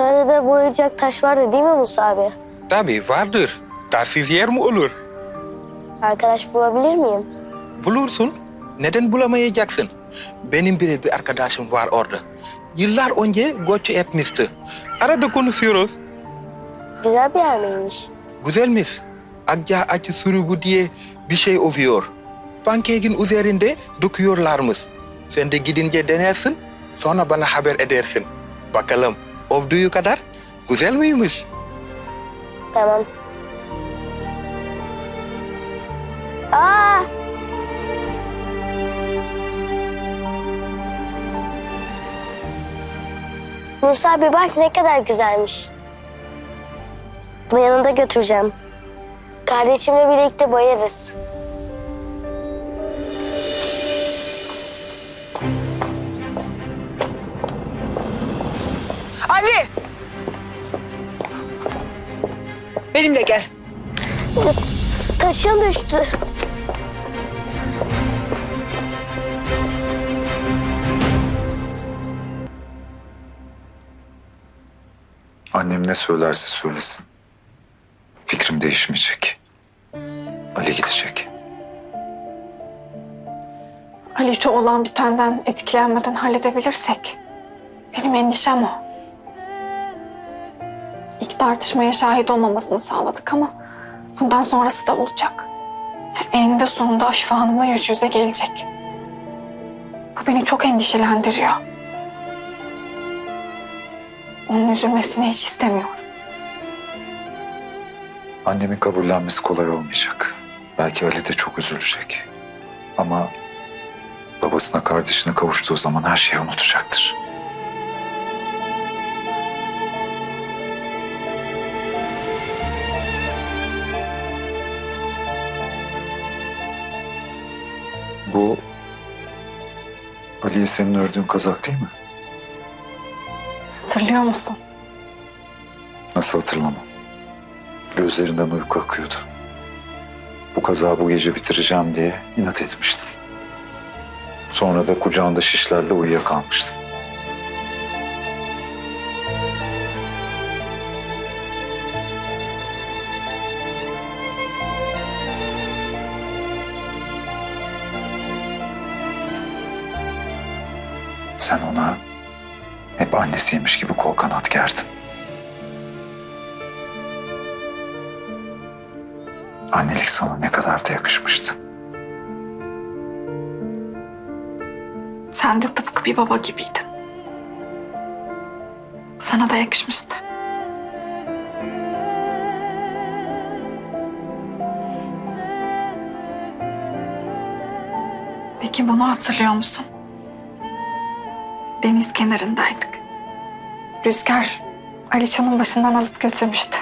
Hastanede boyayacak taş vardı değil mi Musa abi? Tabii vardır. Taşsız yer mi olur? Arkadaş bulabilir miyim? Bulursun. Neden bulamayacaksın? Benim bile bir arkadaşım var orada. Yıllar önce göç etmişti. Arada konuşuyoruz. Güzel bir yer miymiş? Güzelmiş. Akça acı surubu diye bir şey oluyor. Pankekin üzerinde döküyorlarmış. Sen de gidince denersin, sonra bana haber edersin. Bakalım olduğu kadar güzel miymiş? Tamam. Aa! Musa abi bak ne kadar güzelmiş. Bunu yanında götüreceğim. Kardeşimle birlikte boyarız. Benimle gel. Taşım düştü. Annem ne söylerse söylesin. Fikrim değişmeyecek. Ali gidecek. Aliço olan bitenden etkilenmeden halledebilirsek benim endişem o. Tartışmaya şahit olmamasını sağladık ama bundan sonrası da olacak. Eninde sonunda Afife Hanım'la yüz yüze gelecek. Bu beni çok endişelendiriyor. Onun üzülmesini hiç istemiyorum. Annemin kabullenmesi kolay olmayacak. Belki Ali de çok üzülecek. Ama babasına kardeşine kavuştuğu zaman her şeyi unutacaktır. Bu Ali'ye senin ördüğün kazak değil mi? Hatırlıyor musun? Nasıl hatırlamam? Gözlerinden uyku akıyordu. Bu kazağı bu gece bitireceğim diye inat etmiştin. Sonra da kucağında şişlerle uyuyakalmıştın. Sen ona hep annesiymiş gibi kol kanat gerdin. Annelik sana ne kadar da yakışmıştı. Sen de tıpkı bir baba gibiydin. Sana da yakışmıştı. Peki bunu hatırlıyor musun? Deniz kenarındaydık. Rüzgar Aliço'nun başından alıp götürmüştü.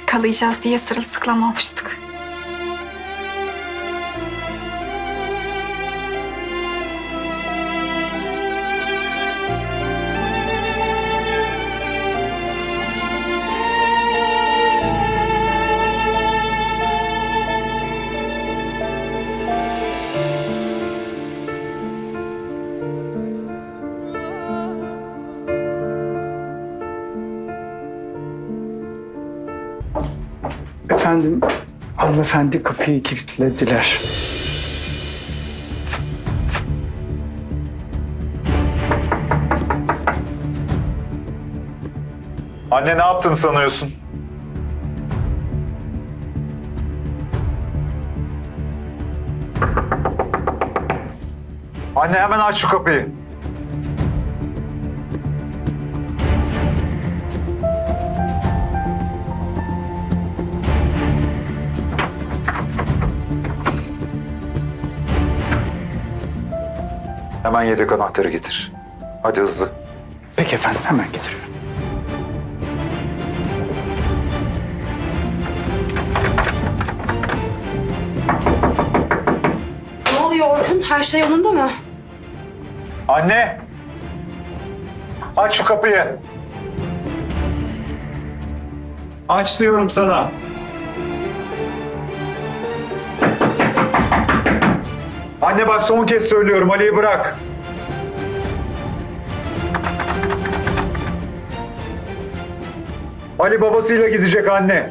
Yakalayacağız diye sırılsıklamamıştık. Efendim, hanımefendi kapıyı kilitlediler. Anne ne yaptın sanıyorsun? Anne hemen aç şu kapıyı. Hemen yedek anahtarı getir. Hadi hızlı. Peki efendim, hemen getiriyorum. Ne oluyor Orhun? Her şey yolunda mı? Anne! Aç şu kapıyı. Aç diyorum sana. Anne bak son kez söylüyorum Ali'yi bırak. Ali babasıyla gidecek anne.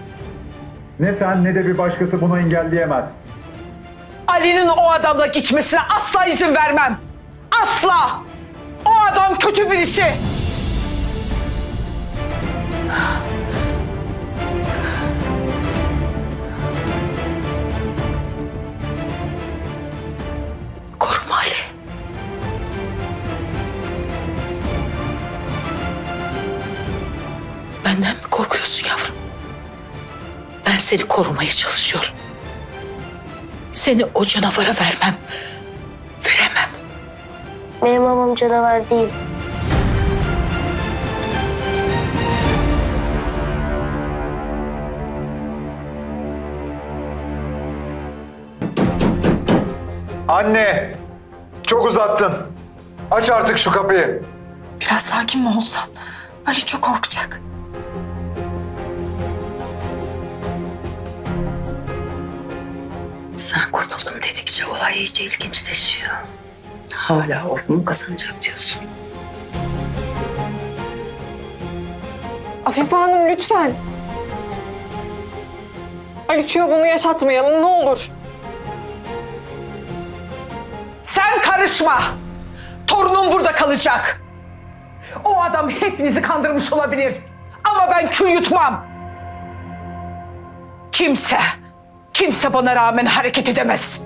Ne sen ne de bir başkası bunu engelleyemez. Ali'nin o adamla gitmesine asla izin vermem. Asla. O adam kötü birisi. Seni korumaya çalışıyorum. Seni o canavara vermem. Veremem. Benim babam canavar değil. Anne! Çok uzattın. Aç artık şu kapıyı. Biraz sakin mi olsan? Ali çok korkacak. Sen kurtuldum dedikçe olay iyice ilginçleşiyor. Hala ordumu kazanacak diyorsun. Afife Hanım lütfen. Aliço'ya bunu yaşatmayalım ne olur. Sen karışma. Torunum burada kalacak. O adam hepinizi kandırmış olabilir. Ama ben kül yutmam. Kimse, kimse bana rağmen hareket edemez.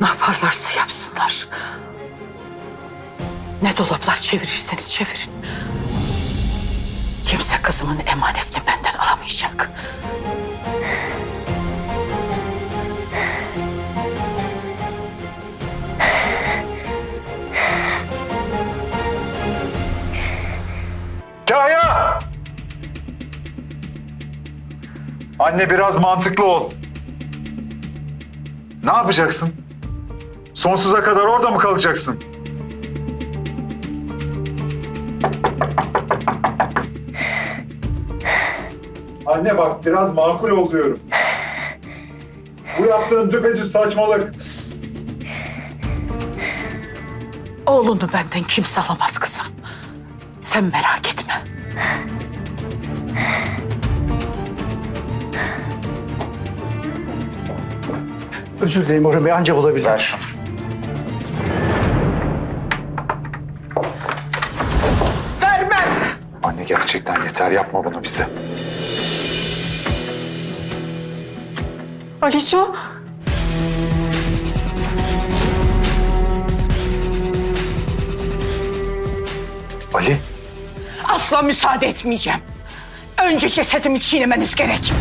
Ne yaparlarsa yapsınlar. Ne dolaplar çevirirseniz çevirin. Kimse kızımın emanetini benden alamayacak. Anne biraz mantıklı ol. Ne yapacaksın? Sonsuza kadar orada mı kalacaksın? Anne bak biraz makul ol diyorum. Bu yaptığın düpedüz saçmalık. Oğlunu benden kimse alamaz kızım. Sen merak etme. Özür dilerim Orhan Bey anca bulabildim. Ver şunu. Vermem. Anne gerçekten yeter yapma bunu bize. Aliço. Ali Asla müsaade etmeyeceğim. Önce cesedimi çiğnemeniz gerek.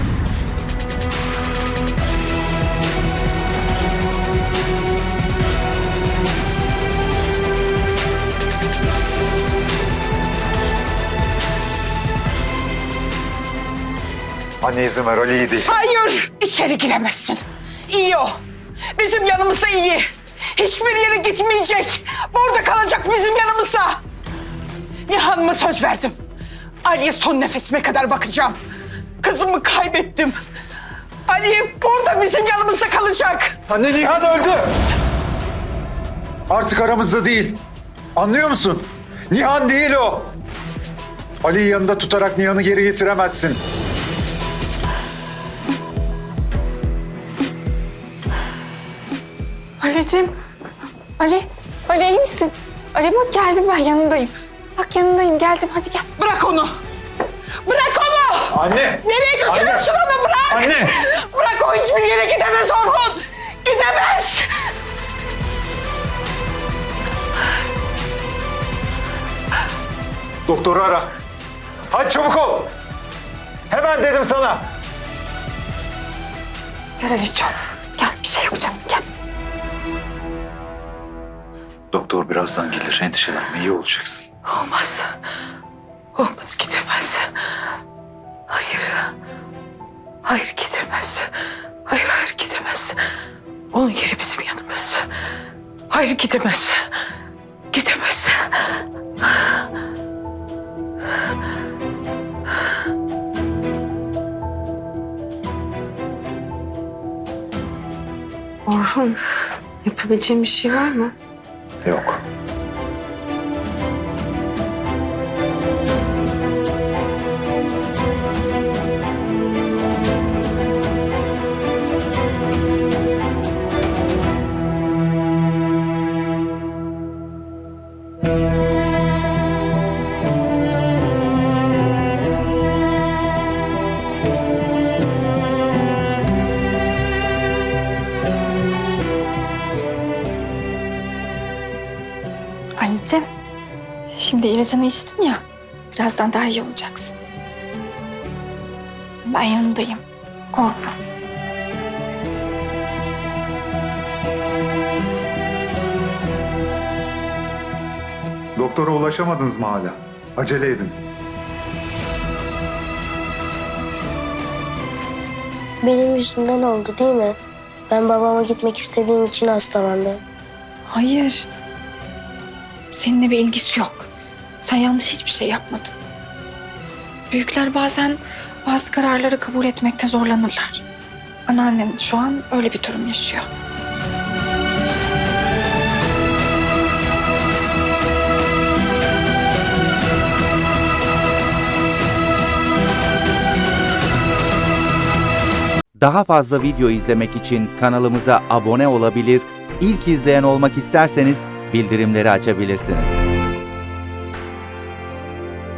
Anne izin ver Ali iyi değil. Hayır, içeri giremezsin. İyi o. Bizim yanımızda iyi. Hiçbir yere gitmeyecek. Burada kalacak bizim yanımızda. Nihan'ıma söz verdim. Ali'ye son nefesime kadar bakacağım. Kızımı kaybettim. Ali burada bizim yanımızda kalacak. Anne Nihan öldü. Artık aramızda değil. Anlıyor musun? Nihan değil o. Ali'yi yanında tutarak Nihan'ı geri getiremezsin. Ali'cim. Ali. Ali iyi misin? Ali bak geldim ben yanındayım. Bak yanındayım geldim hadi gel. Bırak onu. Bırak onu. Anne! Nereye götürüyorsun onu bırak. Anne! Bırak o hiçbir yere gidemez Orhun. Gidemez. Doktoru ara. Hadi çabuk ol. Hemen dedim sana. Gel Aliço. Gel bir şey yok canım gel. Doktor birazdan gelir endişelenme iyi olacaksın. Olmaz. Olmaz gidemez. Hayır. Hayır gidemez. Hayır hayır gidemez. Onun yeri bizim yanımız. Hayır gidemez. Gidemez. Orhun, yapabileceğim bir şey var mı? Yok. Anneciğim, şimdi ilacını içtin ya, birazdan daha iyi olacaksın. Ben yanındayım, korkma. Doktora ulaşamadınız mı hala? Acele edin. Benim yüzümden oldu değil mi? Ben babama gitmek istediğim için hastalandım. Hayır. Seninle bir ilgisi yok. Sen yanlış hiçbir şey yapmadın. Büyükler bazen bazı kararları kabul etmekte zorlanırlar. Anneannen şu an öyle bir durum yaşıyor. Daha fazla video izlemek için kanalımıza abone olabilir, ilk izleyen olmak isterseniz bildirimleri açabilirsiniz.